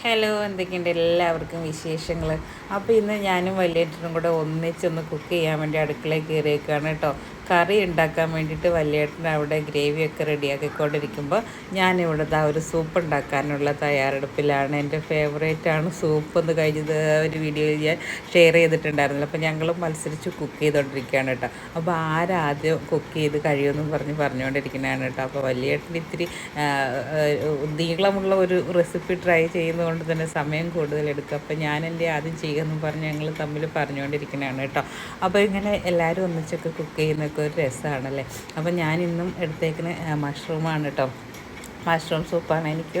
Hello എന്തൊക്കെയുണ്ട് എല്ലാവർക്കും വിശേഷങ്ങൾ അപ്പോൾ ഇന്ന് ഞാനും വലിയേട്ടനും കൂടെ ഒന്നിച്ചൊന്ന് കുക്ക് ചെയ്യാൻ വേണ്ടി അടുക്കളയിൽ കയറിയേക്കാണ് കേട്ടോ. കറി ഉണ്ടാക്കാൻ വേണ്ടിയിട്ട് വലിയേട്ടൻ അവിടെ ഗ്രേവിയൊക്കെ റെഡിയാക്കിക്കൊണ്ടിരിക്കുമ്പോൾ ഞാനിവിടെ ആ ഒരു സൂപ്പ് ഉണ്ടാക്കാനുള്ള തയ്യാറെടുപ്പിലാണ്. എന്റെ ഫേവറേറ്റ് ആണ് സൂപ്പ് എന്ന് കഴിഞ്ഞത് ഒരു വീഡിയോയിൽ ഞാൻ ഷെയർ ചെയ്തിട്ടുണ്ടായിരുന്നില്ല. അപ്പോൾ ഞങ്ങൾ മത്സരിച്ച് കുക്ക് ചെയ്തുകൊണ്ടിരിക്കുകയാണ് കേട്ടോ. അപ്പോൾ ആരാദ്യം കുക്ക് ചെയ്ത് കഴിയുമെന്ന് പറഞ്ഞ് പറഞ്ഞുകൊണ്ടിരിക്കുന്നതാണ് കേട്ടോ. അപ്പോൾ വലിയേട്ടൻ ഇത്തിരി നീളമുള്ള ഒരു റെസിപ്പി ട്രൈ ചെയ്യുന്നതുകൊണ്ട് തന്നെ സമയം കൂടുതൽ എടുക്കും. അപ്പോൾ ഞാൻ എന്റെ ആദ്യം ചെയ്യുമെന്ന് പറഞ്ഞ് ഞങ്ങൾ തമ്മിൽ പറഞ്ഞുകൊണ്ടിരിക്കുന്നതാണ് കേട്ടോ. അപ്പോൾ ഇങ്ങനെ എല്ലാവരും ഒന്നിച്ചൊക്കെ കുക്ക് ചെയ്യുന്നൊക്കെ ഒരു രസമാണല്ലേ അപ്പോൾ ഞാനിന്നും എടുത്തേക്കുന്ന മഷ്റൂമാണ് കേട്ടോ മഷ്റൂം സൂപ്പാണ്. എനിക്ക്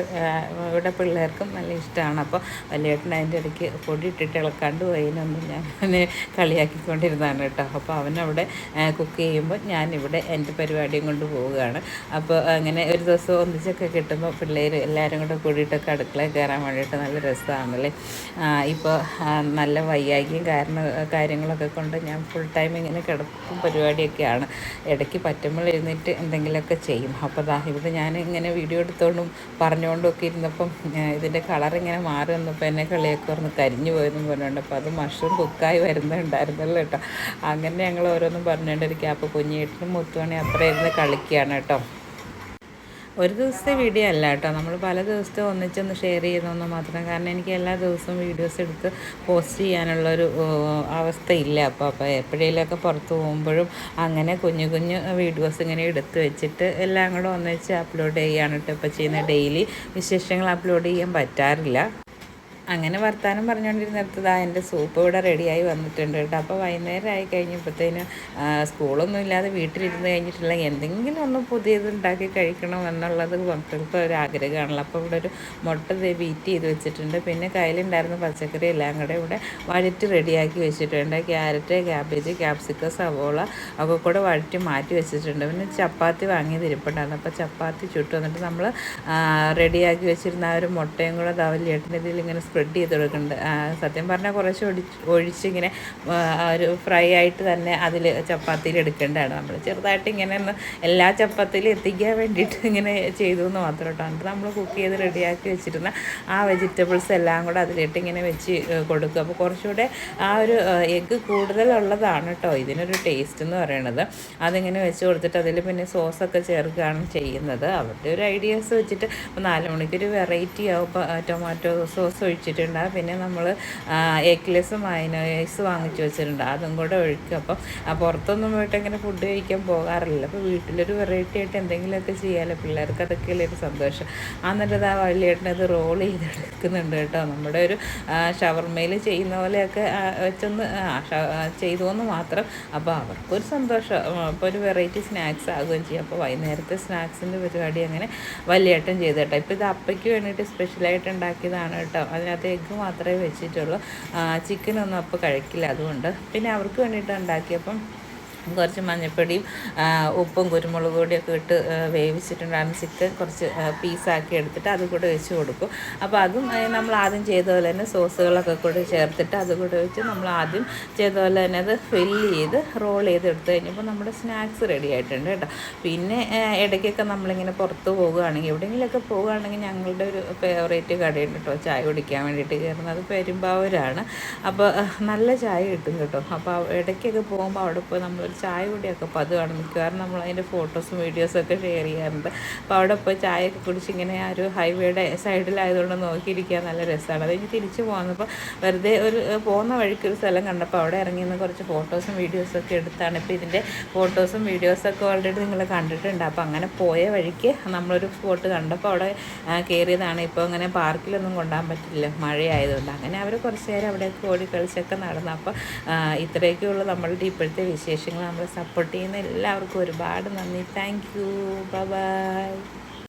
ഇവിടെ പിള്ളേർക്കും നല്ല ഇഷ്ടമാണ് അപ്പോൾ വലിയേട്ടൻ അതിന്റെ ഇടയ്ക്ക് പൊടി ഇട്ടിട്ട് ഇളക്കാണ്ട് പോയതിനൊന്നും ഞാൻ അവനെ കളിയാക്കിക്കൊണ്ടിരുന്നതാണ് കേട്ടോ. അപ്പോൾ അവനവിടെ കുക്ക് ചെയ്യുമ്പോൾ ഞാനിവിടെ എന്റെ പരിപാടിയും കൊണ്ട് പോവുകയാണ്. അപ്പോൾ അങ്ങനെ ഒരു ദിവസം ഒന്നിച്ചൊക്കെ കിട്ടുമ്പോൾ പിള്ളേർ എല്ലാവരും കൂടെ കൂടിയിട്ടൊക്കെ അടുക്കളയിൽ കയറാൻ വേണ്ടിയിട്ട് നല്ല രസമാണല്ലേ? ഇപ്പോൾ നല്ല വയ്യാകിയും കാരണം കാര്യങ്ങളൊക്കെ കൊണ്ട് ഞാൻ ഫുൾ ടൈം ഇങ്ങനെ കിടക്കും പരിപാടിയൊക്കെയാണ്. ഇടയ്ക്ക് പറ്റുമ്പോൾ എഴുന്നേറ്റ് എന്തെങ്കിലുമൊക്കെ ചെയ്യും. അപ്പോൾ ദാ ഇവിടെ ഞാൻ ഇങ്ങനെ വീഡിയോ എടുത്തോണ്ടും പറഞ്ഞുകൊണ്ടും ഒക്കെ ഇരുന്നപ്പം ഇതിന്റെ കളർ ഇങ്ങനെ മാറി വന്നപ്പോൾ എന്നെ കളിയൊക്കെ പറഞ്ഞ് കരിഞ്ഞു പോയെന്നും പറഞ്ഞുകൊണ്ട് അപ്പോൾ അത് മഷ്റൂം കുക്കായി വരുന്നുണ്ടായിരുന്നല്ലോ കേട്ടോ. അങ്ങനെ ഞങ്ങൾ ഓരോന്നും പറഞ്ഞുകൊണ്ടിരിക്കുക അപ്പോൾ കുഞ്ഞേട്ടനും മുത്തുമണി അപ്പുറം ഇരുന്ന് കളിക്കുകയാണ് കേട്ടോ. ഒരു ദിവസത്തെ വീഡിയോ അല്ല കേട്ടോ. നമ്മൾ പല ദിവസത്തെ ഒന്നിച്ചൊന്ന് ഷെയർ ചെയ്യുന്നതെന്ന് മാത്രം. കാരണം എനിക്ക് എല്ലാ ദിവസവും വീഡിയോസ് എടുത്ത് പോസ്റ്റ് ചെയ്യാനുള്ളൊരു അവസ്ഥയില്ല. അപ്പോൾ അപ്പോൾ എപ്പോഴേലൊക്കെ പുറത്ത് പോകുമ്പോഴും അങ്ങനെ കുഞ്ഞു കുഞ്ഞു വീഡിയോസ് ഇങ്ങനെ എടുത്ത് വെച്ചിട്ട് എല്ലാം കൂടെ ഒന്നിച്ച് അപ്ലോഡ് ചെയ്യാണ് കേട്ടോ. ഇപ്പോൾ ചെയ്യുന്ന ഡെയിലി വിശേഷങ്ങൾ അപ്ലോഡ് ചെയ്യാൻ പറ്റാറില്ല. അങ്ങനെ വർത്താനം പറഞ്ഞുകൊണ്ടിരുന്നിടത്തതാ എന്റെ സൂപ്പ് ഇവിടെ റെഡിയായി വന്നിട്ടുണ്ട് കേട്ടോ. അപ്പോൾ വൈകുന്നേരം ആയി കഴിഞ്ഞപ്പോഴത്തേന് സ്കൂളൊന്നും ഇല്ലാതെ വീട്ടിലിരുന്ന് കഴിഞ്ഞിട്ടുള്ള എന്തെങ്കിലും ഒന്ന് പുതിയത് ഉണ്ടാക്കി കഴിക്കണം എന്നുള്ളത് മക്കൾക്ക് ഒരു ആഗ്രഹമാണല്ലോ. അപ്പോൾ ഇവിടെ ഒരു മുട്ട ബീറ്റ് ചെയ്ത് വെച്ചിട്ടുണ്ട്. പിന്നെ കയ്യിലുണ്ടായിരുന്ന പച്ചക്കറി എല്ലാം കൂടെ ഇവിടെ വഴറ്റി റെഡിയാക്കി വെച്ചിട്ടുണ്ട്. ക്യാരറ്റ് ക്യാബേജ് ക്യാപ്സിക്കം സവോള ഒക്കെ കൂടെ വഴറ്റി മാറ്റി വെച്ചിട്ടുണ്ട്. പിന്നെ ചപ്പാത്തി വാങ്ങിയത് ഇരിപ്പുണ്ടായിരുന്നു. അപ്പോൾ ചപ്പാത്തി ചുട്ടു വന്നിട്ട് നമ്മൾ റെഡിയാക്കി വെച്ചിരുന്ന ആ ഒരു മുട്ടയും കൂടെ ധവല്യേട്ടന്റെ ഇതിൽ ഇങ്ങനെ സ്പ്രെഡ് ചെയ്ത് കൊടുക്കുന്നുണ്ട് സത്യം പറഞ്ഞാൽ കുറച്ച് ഒഴിച്ച് ഒഴിച്ചിങ്ങനെ ഒരു ഫ്രൈ ആയിട്ട് തന്നെ അതിൽ ചപ്പാത്തിയിൽ എടുക്കേണ്ടതാണ്. നമ്മൾ ചെറുതായിട്ട് ഇങ്ങനെ ഒന്ന് എല്ലാ ചപ്പാത്തിയിലും എത്തിക്കാൻ വേണ്ടിയിട്ട് ഇങ്ങനെ ചെയ്തു എന്ന് മാത്രം കേട്ടോ എന്നിട്ട് നമ്മൾ കുക്ക് ചെയ്ത് റെഡിയാക്കി വെച്ചിരുന്ന ആ വെജിറ്റബിൾസ് എല്ലാം കൂടെ അതിലിട്ട് ഇങ്ങനെ വെച്ച് കൊടുക്കുക അപ്പോൾ കുറച്ചുകൂടെ ആ ഒരു എഗ്ഗ് കൂടുതലുള്ളതാണ് കേട്ടോ ഇതിനൊരു ടേസ്റ്റ് എന്ന് പറയുന്നത് അതിങ്ങനെ വെച്ച് കൊടുത്തിട്ട് അതിൽ പിന്നെ സോസൊക്കെ ചേർക്കുകയാണ് ചെയ്യുന്നത്. അവരുടെ ഒരു ഐഡിയാസ് വെച്ചിട്ട് നാല് മണിക്കൊരു വെറൈറ്റി ആവും. ടൊമാറ്റോ സോസ് ഒഴിച്ച് വെച്ചിട്ടുണ്ട്. പിന്നെ നമ്മൾ എക്ലസ് മൈനോയ്സ് വാങ്ങിച്ചു വെച്ചിട്ടുണ്ട്. അതും കൂടെ ഒഴിക്കും. അപ്പം പുറത്തൊന്നും പോയിട്ട് അങ്ങനെ ഫുഡ് കഴിക്കാൻ പോകാറില്ല. അപ്പോൾ വീട്ടിലൊരു വെറൈറ്റി ആയിട്ട് എന്തെങ്കിലുമൊക്കെ ചെയ്യാമല്ലോ പിള്ളേർക്ക് അതൊക്കെയല്ലേ ഒരു സന്തോഷം. എന്നിട്ട് ആ വലിയേട്ടനത് റോൾ ചെയ്തെടുക്കുന്നുണ്ട് കേട്ടോ. നമ്മുടെ ഒരു ഷവർമയിൽ ചെയ്യുന്ന പോലെയൊക്കെ വെച്ചൊന്ന് ചെയ്തു എന്ന് മാത്രം. അപ്പോൾ അവർക്കൊരു സന്തോഷം. അപ്പോൾ ഒരു വെറൈറ്റി സ്നാക്സ് ആകുകയും ചെയ്യും. അപ്പോൾ വൈകുന്നേരത്തെ സ്നാക്സിന്റെ പരിപാടി അങ്ങനെ വലിയേട്ടൻ ചെയ്തു കേട്ടോ. ഇപ്പോൾ ഇത് അപ്പയ്ക്ക് വേണ്ടിയിട്ട് സ്പെഷ്യലായിട്ട് ഉണ്ടാക്കിയതാണ് കേട്ടോ. അതിനകത്ത് അതിനകത്ത് എഗ്ഗ് മാത്രമേ വെച്ചിട്ടുള്ളൂ. ചിക്കനൊന്നും അപ്പോൾ കഴിക്കില്ല അതുകൊണ്ട്. പിന്നെ അവർക്ക് വേണ്ടിയിട്ട് ഉണ്ടാക്കിയപ്പം കുറച്ച് മഞ്ഞൾപ്പൊടിയും ഉപ്പും കുരുമുളക് പൊടിയൊക്കെ ഇട്ട് വേവിച്ചിട്ടുണ്ടായിരുന്ന ചിക്കൻ കുറച്ച് പീസാക്കി എടുത്തിട്ട് അത് കൂടെ വെച്ച് കൊടുക്കും. അപ്പോൾ അതും നമ്മൾ ആദ്യം ചെയ്ത പോലെ തന്നെ സോസുകളൊക്കെ കൂടെ ചേർത്തിട്ട് അത് കൂടെ വെച്ച് നമ്മൾ ആദ്യം ചെയ്ത പോലെ തന്നെ അത് ഫില്ല് ചെയ്ത് റോൾ ചെയ്ത് എടുത്ത് കഴിഞ്ഞപ്പോൾ നമ്മുടെ സ്നാക്സ് റെഡി ആയിട്ടുണ്ട് കേട്ടോ. പിന്നെ ഇടയ്ക്കൊക്കെ നമ്മളിങ്ങനെ പുറത്ത് പോകുകയാണെങ്കിൽ എവിടെയെങ്കിലുമൊക്കെ പോകുകയാണെങ്കിൽ ഞങ്ങളുടെ ഒരു ഫേവറേറ്റ് കടയുണ്ട് കേട്ടോ. ചായ കുടിക്കാൻ വേണ്ടിയിട്ട് കയറുന്നത് പെരുമ്പാവൂരാണ്. അപ്പോൾ നല്ല ചായ കിട്ടും കേട്ടോ. അപ്പോൾ ഇടയ്ക്കൊക്കെ പോകുമ്പോൾ അവിടെ പോയി നമ്മൾ ഒരു ചായ കുടിയൊക്കെ പതിവാണ്. മിക്കവാറും നമ്മൾ അതിന്റെ ഫോട്ടോസും വീഡിയോസും ഒക്കെ ഷെയർ ചെയ്യാറുണ്ട്. അപ്പോൾ അവിടെ പോയി ചായയൊക്കെ കുടിച്ച് ഇങ്ങനെ ആ ഒരു ഹൈവേയുടെ സൈഡിലായതുകൊണ്ട് നോക്കിയിരിക്കാൻ നല്ല രസമാണ് അത് തിരിച്ച് പോകുന്നപ്പോൾ വെറുതെ ഒരു പോകുന്ന വഴിക്ക് ഒരു സ്ഥലം കണ്ടപ്പോൾ അവിടെ ഇറങ്ങി നിന്ന് കുറച്ച് ഫോട്ടോസും വീഡിയോസും ഒക്കെ എടുത്താണ്. ഇപ്പോൾ ഇതിന്റെ ഫോട്ടോസും വീഡിയോസൊക്കെ ഓൾറെഡി നിങ്ങൾ കണ്ടിട്ടുണ്ട്. അപ്പോൾ അങ്ങനെ പോയ വഴിക്ക് നമ്മളൊരു സ്പോട്ട് കണ്ടപ്പോൾ അവിടെ കയറിയതാണ് ഇപ്പോൾ അങ്ങനെ പാർക്കിലൊന്നും കൊണ്ടുപോകാൻ പറ്റില്ല. മഴയായതുകൊണ്ട് അങ്ങനെ അവർ കുറച്ച് നേരം അവിടെയൊക്കെ ഓടി കളിച്ചൊക്കെ നടന്നു അപ്പോൾ ഇത്രയൊക്കെയുള്ള നമ്മളുടെ ഇപ്പോഴത്തെ വിശേഷങ്ങൾ. നമ്മൾ സപ്പോർട്ട് ചെയ്യുന്ന എല്ലാവർക്കും ഒരുപാട് നന്ദി. Thank you by